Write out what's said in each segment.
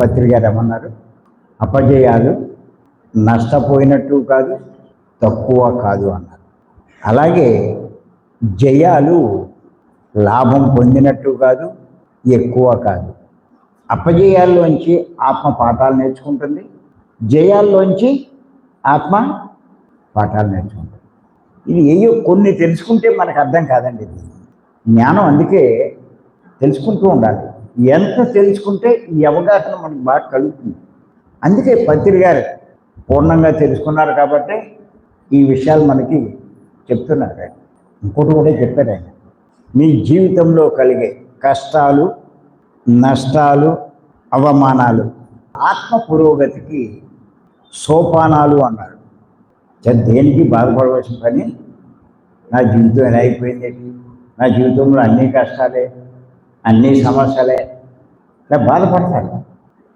పత్రిక రమ్మన్నారు. అపజయాలు నష్టపోయినట్టు కాదు తక్కువ కాదు అన్నారు. అలాగే జయాలు లాభం పొందినట్టు కాదు ఎక్కువ కాదు. అపజయాల్లోంచి ఆత్మ పాఠాలు నేర్చుకుంటుంది. జయాల్లోంచి ఆత్మ పాఠాలు నేర్చుకుంటుంది. ఇది ఏయో కొన్ని తెలుసుకుంటే మనకు అర్థం కాదండి ఇది. జ్ఞానం అందుకే తెలుసుకుంటూ ఉండాలి. ఎంత తెలుసుకుంటే ఈ అవగాహన మనకు బాగా కలుగుతుంది. అందుకే పత్రి గారు పూర్ణంగా తెలుసుకున్నారు కాబట్టి ఈ విషయాలు మనకి చెప్తున్నారు ఆయన. ఇంకోటి కూడా చెప్పారు ఆయన. మీ జీవితంలో కలిగే కష్టాలు నష్టాలు అవమానాలు ఆత్మ పురోగతికి సోపానాలు అన్నారు. దేనికి బాధపడవలసిన పని? నా జీవితం ఎలా అయిపోయింది. నా జీవితంలో అన్ని కష్టాలే. అన్ని సమస్యలే. ఇలా బాధపడతారు.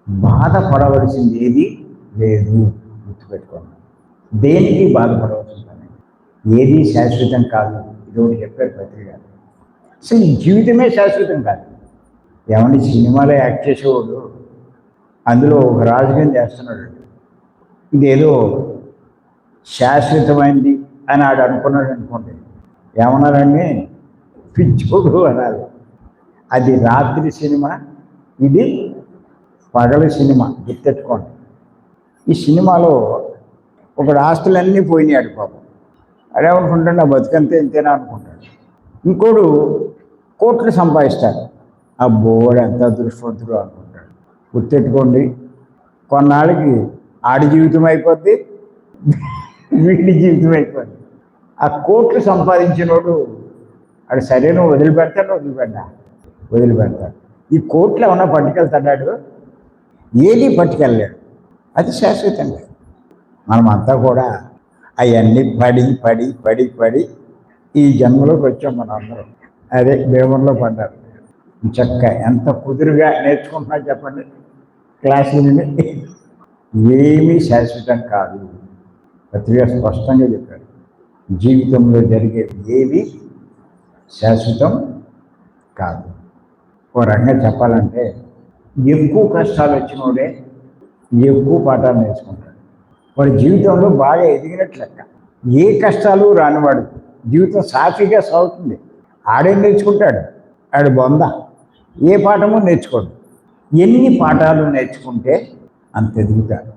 బాధపడవలసింది ఏది? లేదు. గుర్తుపెట్టుకోండి. దేనికి బాధపడవలసిన పని? ఏది శాశ్వతం కాదు. ఇది ఒకటి చెప్పారు పత్రిక సో ఈ జీవితమే శాశ్వతం కాదు. ఏమని సినిమాలో యాక్ట్ చేసేవాడు? అందులో ఒక రాజకీయం చేస్తున్నాడు. ఇదేదో శాశ్వతమైంది అని ఆడు అనుకున్నాడు అనుకోండి. ఏమన్నారండి? పిచ్చుకోడు అన్నారు. అది రాత్రి సినిమా ఇది పగలు సినిమా గుర్తెట్టుకోండి ఈ సినిమాలో ఒకడు ఆస్తులన్నీ పోయినాడు పాపం. అదేమనుకుంటాడు నా బతుకంతే ఇంతేనా అనుకుంటాడు. ఇంకోడు కోట్లు సంపాదిస్తాడు. ఆ బోడు ఎంత అదృష్టవంతుడు అనుకుంటాడు. గుర్తెట్టుకోండి కొన్నాళ్ళకి ఆడి జీవితం అయిపోద్ది వీడి జీవితం అయిపోద్ది. ఆ కోట్లు సంపాదించినోడు ఆడు సరైన వదిలిపెడతాడు వదిలిపెట్టా వదిలిపెడతాడు. ఈ కోట్లు ఉన్న పట్టుకెళ్తాడు ఏది పట్టుకెళ్ళలేడు అది శాశ్వతంగా. మనమంతా కూడా అవన్నీ పడి పడి పడి పడి ఈ జన్మలోకి వచ్చాం మనందరం. అదే దేవుల్లో పడ్డారు. చక్క ఎంత కుదురుగా నేర్చుకుంటున్నా చెప్పండి. క్లాసులని ఏమీ శాశ్వతం కాదు. పత్రిక స్పష్టంగా చెప్పారు. జీవితంలో జరిగే ఏవి శాశ్వతం కాదు. ఓ రకంగా చెప్పాలంటే ఎక్కువ కష్టాలు వచ్చినోడే ఎక్కువ పాఠాలు నేర్చుకుంటాడు. వాడి జీవితంలో బాగా ఎదిగినట్లు లెక్క. ఏ కష్టాలు రానివాడు జీవితం సాఫీగా సాగుతుంది. ఆడేం నేర్చుకుంటాడు. ఆడు బొంద. ఏ పాఠము నేర్చుకోడు. ఎన్ని పాఠాలు నేర్చుకుంటే అంత ఎదుగుతాడు.